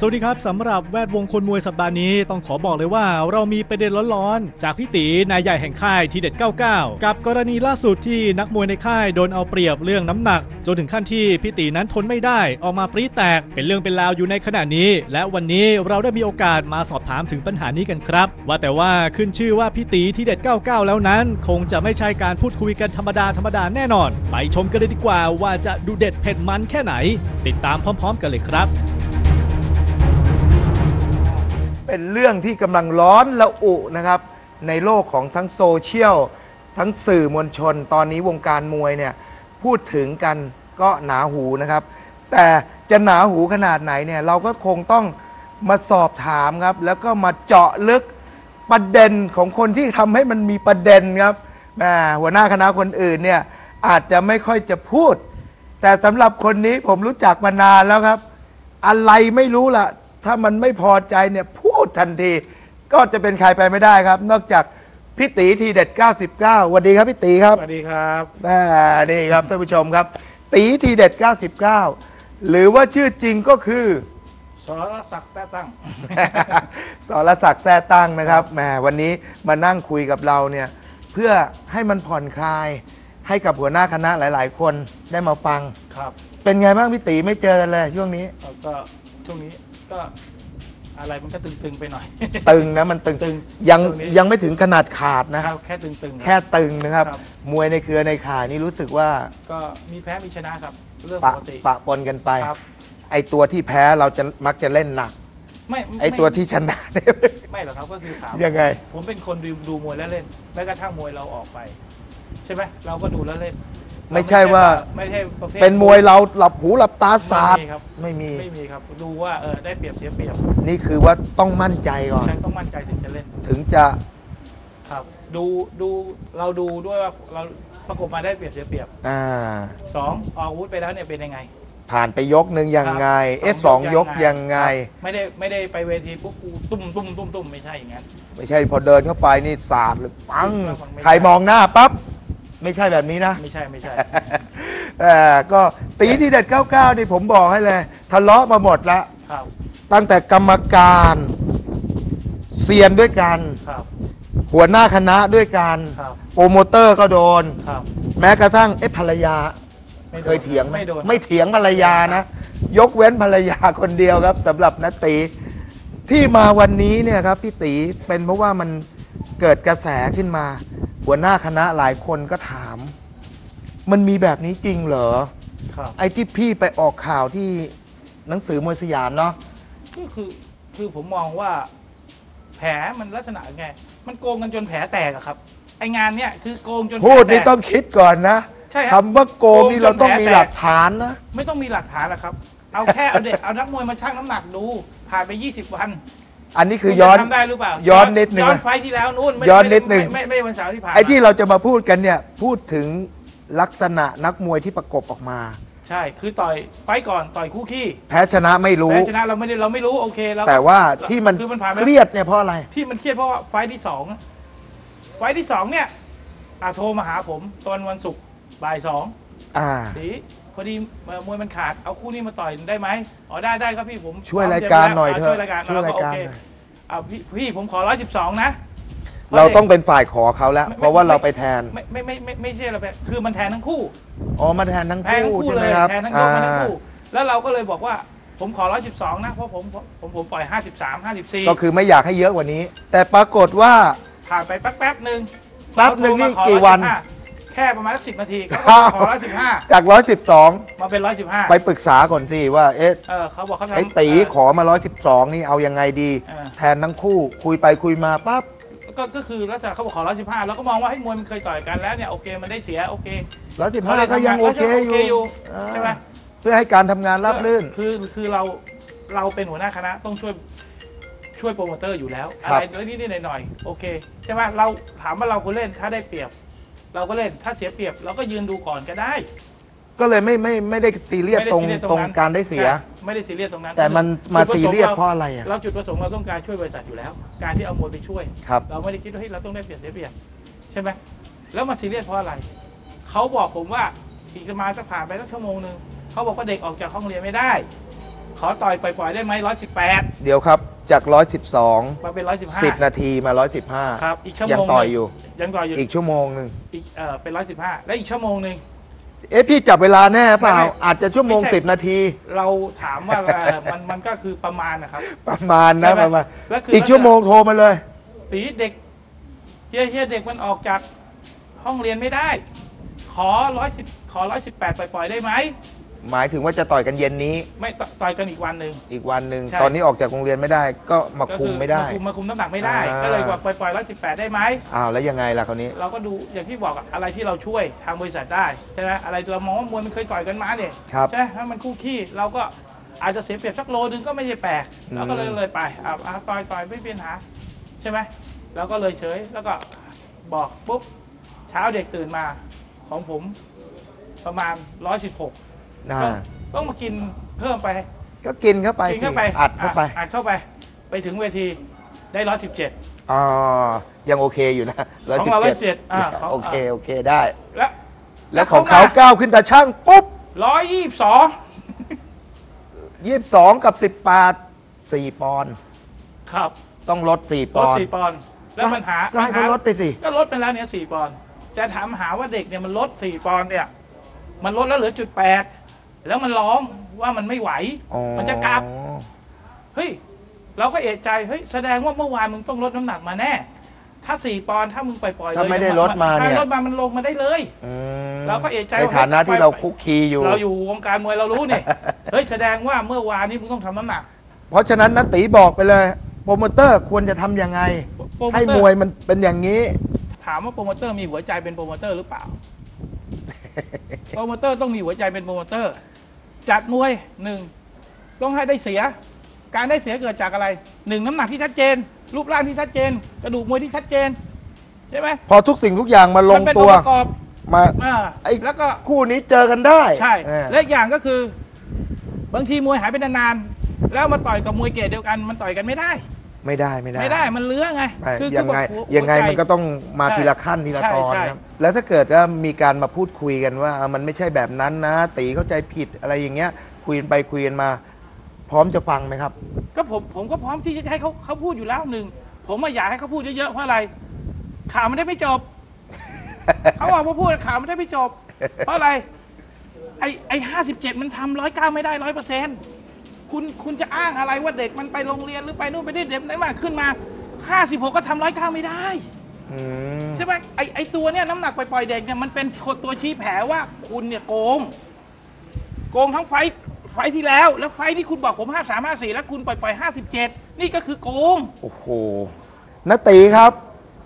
สวัสดีครับสำหรับแวดวงคนมวยสัปดาห์นี้ต้องขอบอกเลยว่าเรามีประเด็นร้อนๆ จากพี่ตีนายใหญ่แห่งค่ายทีเด็ด 99 กับกรณีล่าสุดที่นักมวยในค่ายโดนเอาเปรียบเรื่องน้ำหนัก จนถึงขั้นที่พี่ตีนั้นทนไม่ได้ออกมาปรีแตกเป็นเรื่องเป็นราวอยู่ในขณะนี้ และวันนี้เราได้มีโอกาสมาสอบถามถึงปัญหานี้กันครับ ว่าแต่ว่าขึ้นชื่อว่าพี่ตีทีเด็ด 99 แล้วนั้น คงจะไม่ใช่การพูดคุยกันธรรมดาธรรมดาแน่นอน ไปชมกันเลยดีกว่าว่าจะดูเด็ดเผ็ดมันแค่ไหน ติดตามพร้อม ๆ กันเลยครับ เป็นเรื่องที่กำลังร้อนระอุนะครับ ในโลกของทั้งโซเชียล ทั้งสื่อมวลชน ตอนนี้วงการมวยเนี่ยพูดถึงกันก็หนาหูนะครับ แต่จะหนาหูขนาดไหนเนี่ยเราก็คงต้องมาสอบถามครับ แล้วก็มาเจาะลึกประเด็นของคนที่ทำให้มันมีประเด็นครับแหมหัวหน้าคณะคนอื่นเนี่ยอาจจะไม่ค่อยจะพูด แต่สำหรับคนนี้ผมรู้จักมานานแล้วครับ อะไรไม่รู้ล่ะ ถ้ามันไม่พอใจเนี่ย ดทันที ก็จะเป็นใครไปไม่ได้ครับ นอกจากพี่ตีทีเด็ด 99สวัสดีครับพี่ตีครับสวัสดีครับแม่นี่ครับท่านผู้ชมครับ ตีทีเด็ด 99 หรือว่าชื่อจริงก็คือ สรศักดิ์แต้ตั้ง สรศักดิ์แท้ตั้งนะครับแหมวันนี้มานั่งคุยกับเราเนี่ยเพื่อให้มันผ่อนคลาย ให้กับหัวหน้าคณะหลาย ๆ คนได้มาฟัง ครับเป็นไงบ้างพี่ตีไม่เจอกันเลยช่วงนี้ แล้วก็ช่วงนี้ก็ อะไรมันก็ตึงๆไปหน่อย ตึงนะมันตึงตึงยังช่วนี้ ยังไม่ถึงขนาดขาดนะครับแค่ตึงๆแค่ตึงนะครับ ครับ มวยในเครือในข่ายนี่รู้สึกว่าก็มีแพ้มีชนะครับ เรื่องปะปกติปะปนกันไป ครับไอตัวที่แพ้เราจะมักจะเล่นหนัก ไม่ไอตัวที่ชนะเนี่ยไม่หรอกครับก็คือถามยังไง ผมเป็นคนดูดูมวยแล้วเล่นแม้กระทั่งมวยเราออกไป ใช่ไหมเราก็ดูแล้วเล่น ไม่ใช่ว่าไม่ใช่ประเภท เป็นมวยเราหลับหูหลับตาสาดไม่มีครับ ไม่มี ไม่มีครับ ดูว่าเออได้เปรียบเสียเปรียบนี่คือว่าต้องมั่นใจก่อนใช่ต้องมั่นใจถึงจะเล่นถึงจะครับ ดูดูเราดูด้วยว่าเราประกบมาได้เปรียบเสียเปรียบอ่าสองออกอาวุธไปแล้วเนี่ยเป็นยังไงผ่านไปยกหนึ่งยังไง ครับเอะสองยกยังไง ครับไม่ได้ไม่ได้ไปเวทีปุ๊บกูตุ้มตุ้มตุ้มตุ้มไม่ใช่อย่างนั้น ไม่ใช่พอเดินเข้าไปนี่สาดเลยปังไม่ได้ใครมองหน้าปั๊บ ไม่ใช่แบบนี้นะ ไม่ใช่ไม่ใช่ เออก็ตีที่เด็ด 99 นี่ผมบอกให้เลย ทะเลาะมาหมดละ ครับ ตั้งแต่กรรมการเซียนด้วยกัน ครับ หัวหน้าคณะด้วยกันครับ โปรโมเตอร์ก็โดน ครับ แม้กระทั่งเอ๊ะภรรยา ไม่โดนเคยเถียงไหมไม่โดนไม่เถียงภรรยานะ ยกเว้นภรรยาคนเดียวครับสำหรับนัตตี ที่มาวันนี้เนี่ยครับพี่ตีเป็นเพราะว่ามันเกิดกระแสขึ้นมา หัวหน้าคณะหลายคนก็ถาม มันมีแบบนี้จริงเหรอ ครับ ไอ้ที่พี่ไปออกข่าวที่หนังสือมวยสยามเนาะ ก็คือคือผมมองว่า แผลมันลักษณะไง มันโกงกันจนแผลแตกอะครับ ไองานเนี้ยคือโกงจนแผลพูดแตนี่กต้องคิดก่อนนะใช่ครับ คำว่าโกงนี่เราต้องมีหลักฐานนะ ไม่ต้องมีหลักฐานหรอกครับ เอาแค่เอาเด็ก เอานักมวยมาชั่งน้ำหนักดู ผ่านไป 20 วัน อันนี้คือย้อนณจะทำได้หรือเปล่าย้อนนิดนึงย้อนไฟล์ที่แล้วนู่นไม่ย้อนนิดนึงไม่ไม่ไม่ไม่วันเสาร์ที่ผ่านมาไอ้ที่เราจะมาพูดกันเนี่ยพูดถึงลักษณะนักมวยที่ประกบออกมา ใช่คือต่อยไฟล์ก่อนต่อยคู่ขี้แพ้ชนะไม่รู้แพ้ชนะเราไม่ได้เราไม่รู้โอเคเราแต่ว่าที่มันคือมันผ่านไปเครียดเนี่ยเพราะอะไรที่มันเครียดเพราะว่าไฟล์ที่สองอะไฟล์ที่สองเนี่ยอาโทรมาหาผมตอนวันศุกร์บ่ายสองอ่าดี พอดีเอ่อมวยมันขาดเอาคู่นี้มาต่อยได้ไหมอ๋อได้ได้ครับพี่ผมช่วยรายการหน่อยเถช่อะวยรายการช่วยรายการโอเคหน่อย เอาพี่พี่ผมขอร้อยสิบสองนะ เราต้องเป็นฝ่ายขอเขาแล้วเพราะว่าเราไปแทนไม่ไม่ไม่ไม่ไม่ใช่เราไปคือมันแทนทั้งคู่ อ๋อมาแทนทั้งแทนทั้งคู่คู่ใช่เลไหมยครับแทนทั้งยอ่ากมาทั้งคู่แล้วเราก็เลยบอกว่าผมขอร้อยสิบสองนะเพราะผมผมผมปล่อยห้าสิบสามห้าสิบสี่ก็คือไม่อยากให้เยอะกว่านี้ แต่ปรากฏว่า ผ่านไปแป๊บแป๊บๆหนึ่งแป๊บหนึ่งนี่เขาโทรมาขอกี่วัน115 แค่ประมาณสักสิบนาทีเขาก็ขอร้อยสิบห้าจาก112มาเป็นร้อยสิบห้าไปปรึกษาก่อนสิว่าเอ๊ะเออเขาบอกเขาทำไอ้ตีเขอมา112นี่เอายังไงดีเออแทนทั้งคู่คุยไปคุยมาปั๊บก็ก็คือลักษณะเขาบอกขอร้อยสิบห้าเราก็มองว่าให้มวยมันเคยต่อยกันแล้วเนี่ยโอเคมันได้เสียโอเค115ก็ยังโอเคอยู่อ่าใช่ไหมเพื่อให้การทำงานราบรื่นคือคือเราเราเป็นหัวหน้าคณะต้องช่วยช่วยโปรโมเตอร์อยู่แล้วคอะรับไรนิดๆหน่อยๆโอเคใช่ไหมเราถามว่าเราควรเล่นถ้าได้เปรียบ เราก็เล่นถ้าเสียเปรียบเราก็ยืนดูก่อนก็ได้ก็เลยไม่ไม่ไม่ได้ซีเรียสไม่ได้ตรงซีเรียสตรงนั้นการได้เสีย ใช่ไม่ได้ซีเรียสตรงนั้นแต่มันมาจุดปะซีสงค์เรียสเพราะอะไรอะเราจุดประสงค์เราต้องการช่วยบริษัทอยู่แล้ว การที่เอามวยไปช่วย ครับ เราไม่ได้คิดว่าเฮ้ยเราต้องได้เปรียบเสียเปรียบใช่ไหมแล้วมันซีเรียสเพราะอะไรเขาบอกผมว่าอีกประมาณสักผ่านไปสักชั่วโมงหนึ่งเขาบอกว่าเด็กออกจากห้องเรียนไม่ได้ ขอต่อยปล่อยๆได้ไหมร้อยสิบแปดเดี๋ยวครับ จาก 112 มาเป็นร้อยสิบห้า10 นาทีมาครับอีกชั่ว115โมยังงต่อยหนึ่งอยู่ ยังต่อยอยู่อีกชั่วโมงหนึ่งอีกเออเป็นร้อยสิบห้าและอีกชั่วโมงหนึ่ง เอ๊ะพี่จับเวลาแน่เปล่า ไม่ไม่อาจจะชั่วโมง ไม่ใช่ 10 นาที เราถามว่าเออมันมันก็คือประมาณนะครับ ประมาณนะใช่ไหมประมาณแล้วคืออีกชั่วโมงโทรมาเลย ตีเด็กเฮียเฮียเด็กมันออกจากห้องเรียนไม่ได้ ขอร้อยสิบขอร้อยสิบแปดปล่อยๆได้ไหม หมายถึงว่าจะต่อยกันเย็นนี้ไม่ตต่อยกันอีกวันหนึ่ง อีกวันหนึ่งใช่ ตอนนี้ออกจากโรงเรียนไม่ได้ก็มาก็คุมอไม่ได้ มาคุมมาคุมน้ำหนักไม่ได้ อ่า ก็เลยบอกปล่อยๆร้อยสิบแปดได้ไหม อ้าวแล้วยังไงล่ะคราวนี้ เราก็ดูอย่างที่บอกอะอะไรที่เราช่วยทางบริษัทได้ใช่ไหมอะไรเรามองว่ามวยมันเคยต่อยกันมาเนี่ยครับใช่ไหมถ้ามันคู่ขี้เราก็อาจจะเสียเปรียบสักโลนึงก็ไม่ใช่แปลกอืม เราก็เลยเลยไปอะอะต่อยต่อยไม่เป็นปัญหาใช่ไหมเราก็เลยเฉยแล้วก็บอกปุ๊บเช้าเด็กตื่นมาของผมประมาณร้ อยสิบหกอ่าต้องมากินเพิ่มไปก็กินเข้าไปกินเข้าไปสิอัดเข้าไปะอัดเข้าไป ไปถึงเวทีได้ร้อยสิบเจ็ด อ๋อยังโอเคอยู่นะร้อยของสิบเราเจ็ด117อ่าของ โอเคโอเคได้ แล้วแล้วของเขาก้าวขึ้นตาช่างปุ๊บ ร้อยยี่สิบสองยี่สิบสองกับสิบแปดสี่ปอนด์ครับต้องลดสี่ปลดอนด์สี่ปอนด์แล้วปัญหาก็ให้เขาปัญหลดไปสิ ก็ลดไปแล้วเนี่ยสี่ปอนด์จะถามหาว่าเด็กเนี่ยมันลดสี่ปอนด์เนี่ย มันลดแล้วเหลือจุดแปด แล้วมันร้องว่ามันไม่ไหว อ๋อมันจะกลับ เฮ้ย เราก็เอะใจเฮ้ยแสดงว่าเมื่อวานมึงต้องลดน้ำหนักมาแน่ ถ้าสี่ปอนด์ถ้ามึงปล่อยๆเลยถ้าไม่ได้ลดมาเนี่ย ถ้ลดมามันลงมาได้เลย อืมเราก็เอะใจในว่า ฐานะที่ไปเราคุกคีอยู่ เราอยู่วงการมวยเรารู้เนี่ยเฮ้ยแสดงว่าเมื่อวานนี้มึงต้องทำน้ำหนักเพราะฉะนั้นนะตีบอกไปเลย โปรโมเตอร์ควรจะทำยังไง โปรโมให้เตอมร์วยมันเป็นอย่างนี้ ถามว่าโปรโมเตอร์มีหัวใจเป็นโปรโมเตอร์หรือเปล่า โปรโมเตอร์ต้องมีหัวใจเป็นโปรโมเตอร์ จัดมวยหนึ่งต้องให้ได้เสีย การได้เสียเกิดจากอะไรหนึ่งน้ำหนักที่ชัดเจน รูปร่างที่ชัดเจน กระดูกมวยที่ชัดเจนใช่ไหมพอทุกสิ่งทุกอย่างมาลงมันเป็นตัวองค์ประกอบมาอ่าไอ้แล้วก็ คู่นี้เจอกันได้ใช่ เออและอีกอย่างก็คือ บางทีมวยหายไปนานๆแล้วมาต่อยกับมวยเกรดเดียวกันมันต่อยกันไม่ได้ ไม่ได้ไม่ได้ไม่ได้มันเลื้อไงไม่คือยังไงคือหัวยังไงหัวใจมันก็ต้องมาใช่ทีละขั้นทีละใช่ตอนใช่ครับ แล้วถ้าเกิดว่ามีการมาพูดคุยกันว่าอะมันไม่ใช่แบบนั้นนะ ตีเข้าใจผิดอะไรอย่างเงี้ย คุยกันไปคุยกันมา พร้อมจะฟังไหมครับ ก็ผมผมก็พร้อมที่จะให้เขาเขาพูดอยู่แล้วหนึ่งผมมาอยากให้เขาพูดเยอะๆเพราะอะไร ข่าวมันได้ไม่จบ เขาบอกว่าพูดข่าวมันได้ไม่จบ เพราะอะไร ไอ้ไอ้ห้าสิบเจ็ดมันทำร้อยเก้าไม่ได้ร้อยเปอร์เซ็นต์คุณคุณจะอ้างอะไรว่าเด็กมันไปโรงเรียนหรือไปนู่นไปนี่เด็กได้มาขึ้นมาห้าสิบหกก็ทำร้อยเก้าไม่ได้ อืมใช่ไหมไอไอตัวเนี่ยน้ำหนักปล่อยๆเด็กเนี่ยมันเป็นตัวชี้แผลว่าคุณเนี่ยโกง โกงทั้งไฟท์ไฟท์ที่แล้ว แล้วไฟท์ที่คุณบอกผมห้าสามห้าสี่แล้วคุณปล่อยปล่อยห้าสิบเจ็ดนี่ก็คือโกง โอ้โหนตีครับ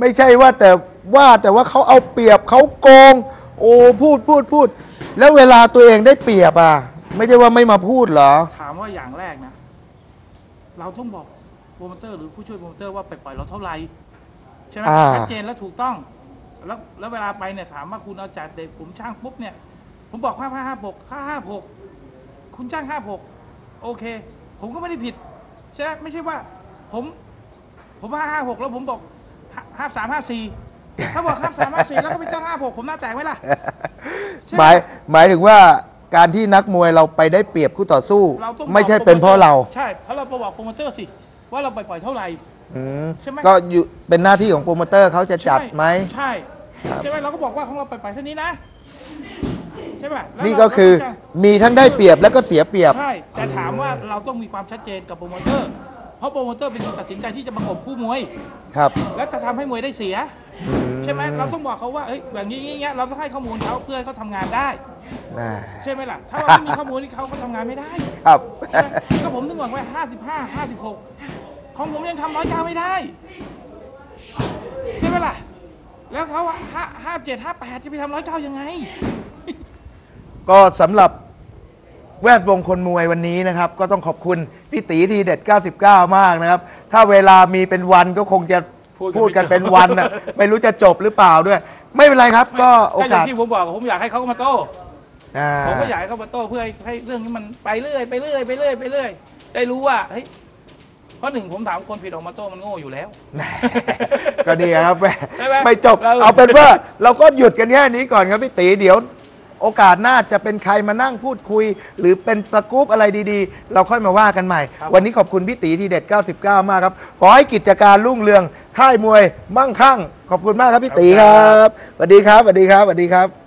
ไม่ใช่ว่าแต่ว่าแต่ว่าเขาเอาเปรียบเขาโกง โอ้พูดพูดพูด แล้วเวลาตัวเองได้เปรียบอะ ไม่ใช่ว่าไม่มาพูดเหรอ ถามว่าอย่างแรกนะ เราต้องบอกโปรโมเตอร์หรือผู้ช่วยโปรโมเตอร์ว่าไปปล่อยเราเท่าไหร่ ใช่ไหมอ่า ชัดเจนและถูกต้อง แล้วแล้วเวลาไปเนี่ยถามว่าคุณเอาจากเด็กผมช่างปุ๊บเนี่ย ผมบอกห้าห้าหกค่าห้าหกคุณจ้างห้าหกโอเค ผมก็ไม่ได้ผิดใช่ไหมไม่ใช่ว่า ผมผมห้าห้าหกแล้วผมบอกห้าสามห้าสี่ถ้าบอกห้าสามห้าสี่แล้วก็ไปจ้างห้าหกผมน่าแตกไหมล่ะ ใช่หมายหมายถึงว่าการที่นักมวยเราไปได้เปรียบคู่ต่อสู้ เราต้องไม่ใช่บอกเป็นเพราะเรา ใช่เพราะเราไปบอกโปรโมเตอร์สิ ว่าเราไปปล่อยเท่าไหร่ ก็อยู่เป็นหน้าที่ของโปรโมเตอร์เขาจะจัดไหม ใช่ใช่ไหมเราก็บอกว่าของเราไปไปเท่านี้นะ ใช่ไหมนี่ก็คือมีทั้งได้เปรียบแล้วก็เสียเปรียบ ใช่แต่ถามว่าเราต้องมีความชัดเจนกับโปรโมเตอร์ เพราะโปรโมเตอร์เป็นคนตัดสินใจที่จะประกบคู่มวย ครับและจะทำให้มวยได้เสียใช่ไหมเราต้องบอกเขาว่าเอ้ยแบบนี้อย่างเงี้ยเราต้องให้ข้อมูลเขาเพื่อให้เขาทำงานได้ใช่ไหมล่ะ ถ้าเราไม่มีข้อมูลนี่เขาก็ทำงานไม่ได้ครับ ใช่ไหมก็ผมถึงบอกว่าสิบหก ของผมยังทำร้อยเก้าไม่ได้ ใช่ไหมล่ะ แล้วเขาห้าห้าเจ็ดห้าแปดจะไปทำร้อยเก้ายังไง ก็สำหรับแวดวงคนมวยวันนี้นะครับ ก็ต้องขอบคุณพี่ตีทีเด็ด 99 มากนะครับ ถ้าเวลามีเป็นวันก็คงจะพูดกันพูดกันไม่จบเป็นวันนะไม่รู้จะจบหรือเปล่าด้วย ไม่เป็นไรครับ ก็โอก็อย่ากางสที่ผมบอกผมอยากให้เขามาโต้อ่าผมก็อยากให้เขามาโต้เพื่อให้ให้เรื่องนี้มันไปเรื่อยไปเรื่อยไปเรื่อยไปเรื่อยได้รู้ว่าเฮ้ย เพราะหนึ่งผมถามคนผิดออกมาโต้มันโง่อยู่แล้วก็ดีครับแม่ใช่ไหมไม่จบ เรา เอาเป็นว่า เราก็หยุดกันแค่นี้ก่อนครับพี่ตีเดี๋ยว โอกาสหน้าจะเป็นใครมานั่งพูดคุย หรือเป็นสกู๊ปอะไรดีๆ เราค่อยมาว่ากันใหม่ครับวันนี้ขอบคุณพี่ตีทีเด็ด 99 มากครับ ขอให้กิจการรุ่งเรืองค่ายมวยมั่งคั่ง ขอบคุณมากครับพี่ตีครับสวัสดีครับสวัสดีครับสวัสดีครับ